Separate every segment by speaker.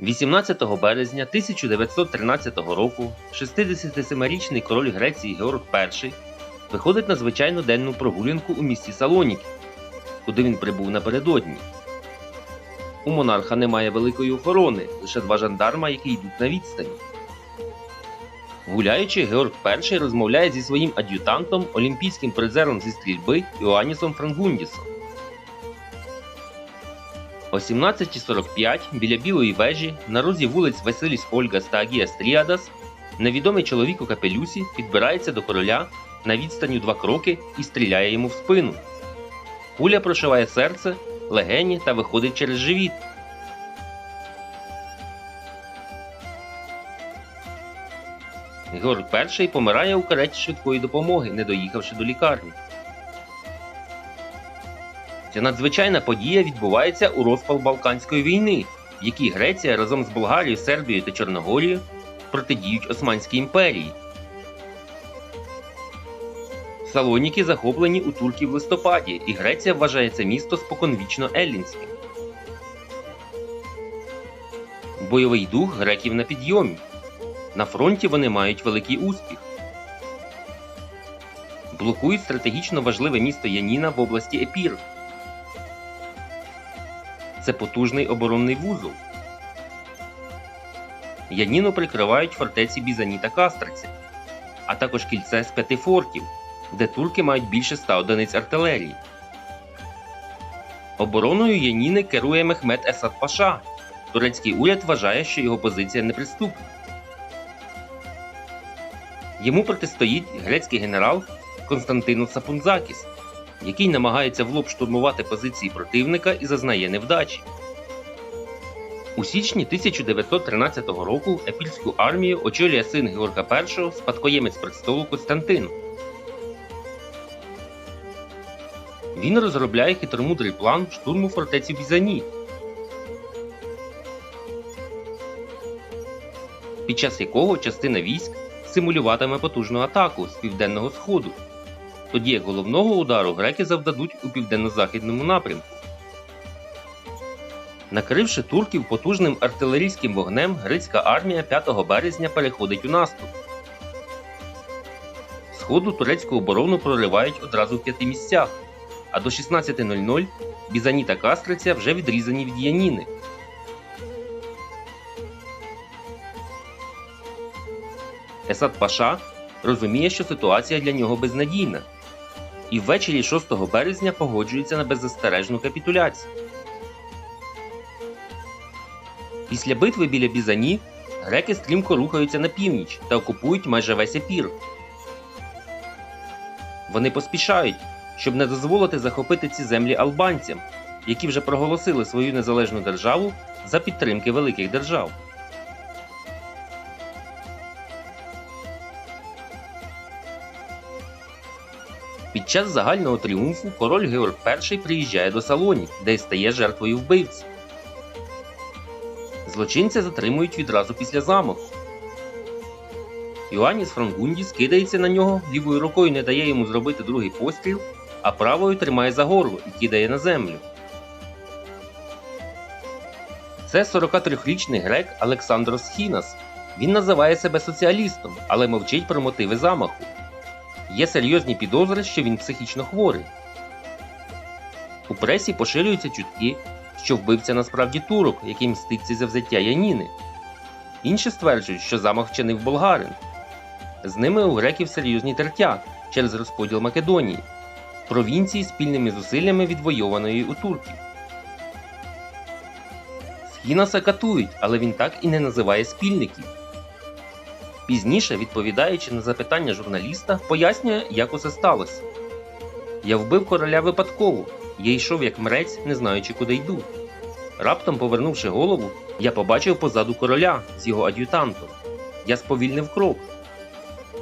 Speaker 1: 18 березня 1913 року 67-річний король Греції Георг І виходить на звичайну денну прогулянку у місті Салоніки, куди він прибув напередодні. У монарха немає великої охорони, лише два жандарма, які йдуть на відстані. Гуляючи, Георг І розмовляє зі своїм ад'ютантом, олімпійським призером зі стрільби Іоаннісом Франгундісом. О 17.45 біля Білої вежі на розі вулиць Василіс Ольгас та Агія Стріадас невідомий чоловік у капелюсі підбирається до короля на відстані два кроки і стріляє йому в спину. Куля прошиває серце, легені та виходить через живіт. Георг І помирає у кареті швидкої допомоги, не доїхавши до лікарні. Ця надзвичайна подія відбувається у розпал Балканської війни, в якій Греція разом з Болгарією, Сербією та Чорногорією протидіють Османській імперії. Салоніки захоплені у турків в листопаді, і Греція вважає це місто споконвічно еллінським. Бойовий дух греків на підйомі. На фронті вони мають великий успіх. Блокують стратегічно важливе місто Яніна в області Епір. Це потужний оборонний вузол. Яніну прикривають фортеці Бізані та Кастриці, а також кільце з п'яти фортів, де турки мають більше ста одиниць артилерії. Обороною Яніни керує Мехмед Есад Паша. Турецький уряд вважає, що його позиція неприступна. Йому протистоїть грецький генерал Константинус Сапунзакіс, який намагається в лоб штурмувати позиції противника і зазнає невдачі. У січні 1913 року епільську армію очолює син Георга І, спадкоємець престолу Константин. Він розробляє хитромудрий план штурму фортеці Бізані. Під час якого частина військ симулюватиме потужну атаку з південного сходу, тоді як головного удару греки завдадуть у південно-західному напрямку. Накривши турків потужним артилерійським вогнем, грецька армія 5 березня переходить у наступ. Сходу турецьку оборону проривають одразу в п'яти місцях, а до 16.00 Бізані та Кастриця вже відрізані від Яніни. Есад Паша розуміє, що ситуація для нього безнадійна, і ввечері 6 березня погоджується на беззастережну капітуляцію. Після битви біля Бізані греки стрімко рухаються на північ та окупують майже весь епір. Вони поспішають, щоб не дозволити захопити ці землі албанцям, які вже проголосили свою незалежну державу за підтримки великих держав. Під час загального тріумфу король Георг І приїжджає до Салонік, де й стає жертвою вбивці. Злочинця затримують відразу після замаху. Йоанніс Франгундіс кидається на нього, лівою рукою не дає йому зробити другий постріл, а правою тримає за горло і кидає на землю. Це 43-річний грек Олександрос Хінас. Він називає себе соціалістом, але мовчить про мотиви замаху. Є серйозні підозри, що він психічно хворий. У пресі поширюються чутки, що вбивця насправді турок, який мститься за взяття Яніни. Інші стверджують, що замах вчинив болгарин. З ними у греків серйозні тертя через розподіл Македонії, провінції спільними зусиллями відвойованої у турків. Схінаса катують, але він так і не називає спільників. Пізніше, відповідаючи на запитання журналіста, пояснює, як усе сталося. Я вбив короля випадково, я йшов як мрець, не знаючи, куди йду. Раптом, повернувши голову, я побачив позаду короля з його ад'ютантом. Я сповільнив крок.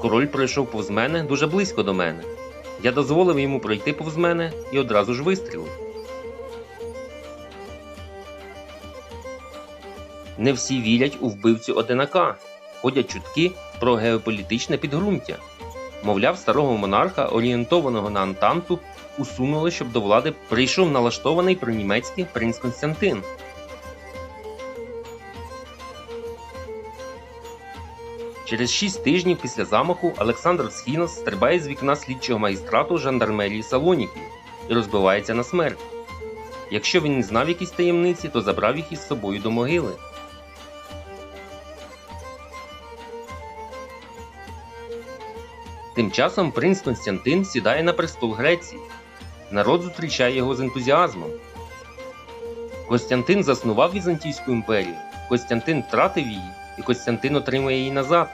Speaker 1: Король пройшов повз мене дуже близько до мене. Я дозволив йому пройти повз мене і одразу ж вистрілив. Не всі вірять у вбивцю одинака ходять чутки про геополітичне підґрунтя. Мовляв, старого монарха, орієнтованого на Антанту, усунули, щоб до влади прийшов налаштований пронімецький принц Константин. Через шість тижнів після замаху Олександр Схінос стрибає з вікна слідчого магістрату жандармерії Салоніки і розбивається на смерть. Якщо він не знав якісь таємниці, то забрав їх із собою до могили. Тим часом принц Константин сідає на престол Греції. Народ зустрічає його з ентузіазмом. Костянтин заснував Візантійську імперію, Костянтин втратив її, і Костянтин отримує її назад,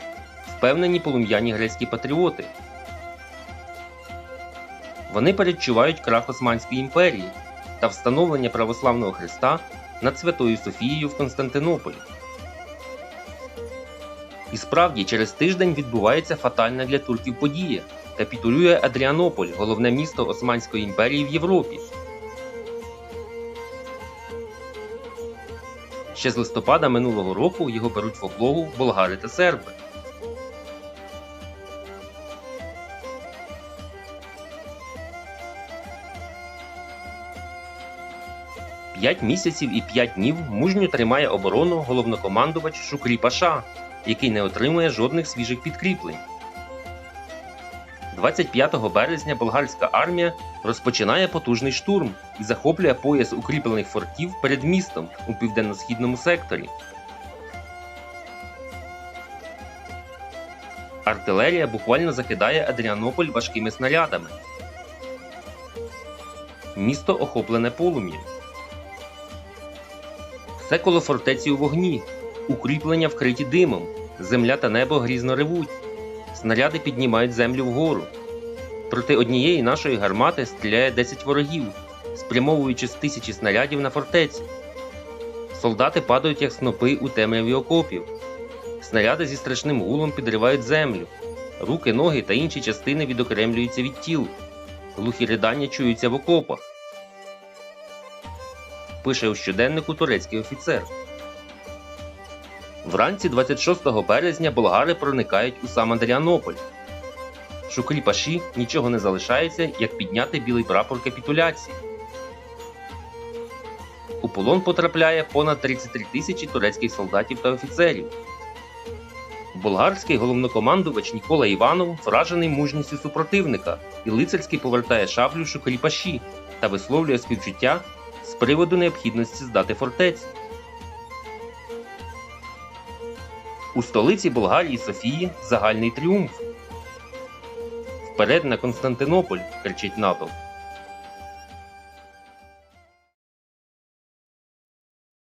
Speaker 1: впевнені полум'яні грецькі патріоти. Вони передчувають крах Османської імперії та встановлення православного Христа над Святою Софією в Константинополі. І справді, через тиждень відбувається фатальна для турків подія. Капітулює Адріанополь, головне місто Османської імперії в Європі. Ще з листопада минулого року його беруть в облогу болгари та серби. П'ять місяців і п'ять днів мужньо тримає оборону головнокомандувач Шукрі Паша, який не отримує жодних свіжих підкріплень. 25 березня болгарська армія розпочинає потужний штурм і захоплює пояс укріплених фортів перед містом у південно-східному секторі. Артилерія буквально закидає Адріанополь важкими снарядами. Місто охоплене полум'ям. Все коло фортеці у вогні, укріплення вкриті димом, земля та небо грізно ревуть. Снаряди піднімають землю вгору. Проти однієї нашої гармати стріляє 10 ворогів, спрямовуючи з тисячі снарядів на фортецю. Солдати падають як снопи у темряві окопів. Снаряди зі страшним гулом підривають землю. Руки, ноги та інші частини відокремлюються від тіл. Глухі ридання чуються в окопах. Пише у щоденнику турецький офіцер. Вранці 26 березня болгари проникають у сам Андріанополь. Шукрі Паші нічого не залишається, як підняти білий прапор капітуляції. У полон потрапляє понад 33 тисячі турецьких солдатів та офіцерів. Болгарський головнокомандувач Нікола Іванов вражений мужністю супротивника і лицарськи повертає шаблю Шукрі Паші та висловлює співчуття з приводу необхідності здати фортецю. У столиці Болгарії Софії загальний тріумф. Вперед на Константинополь, кричить натовп.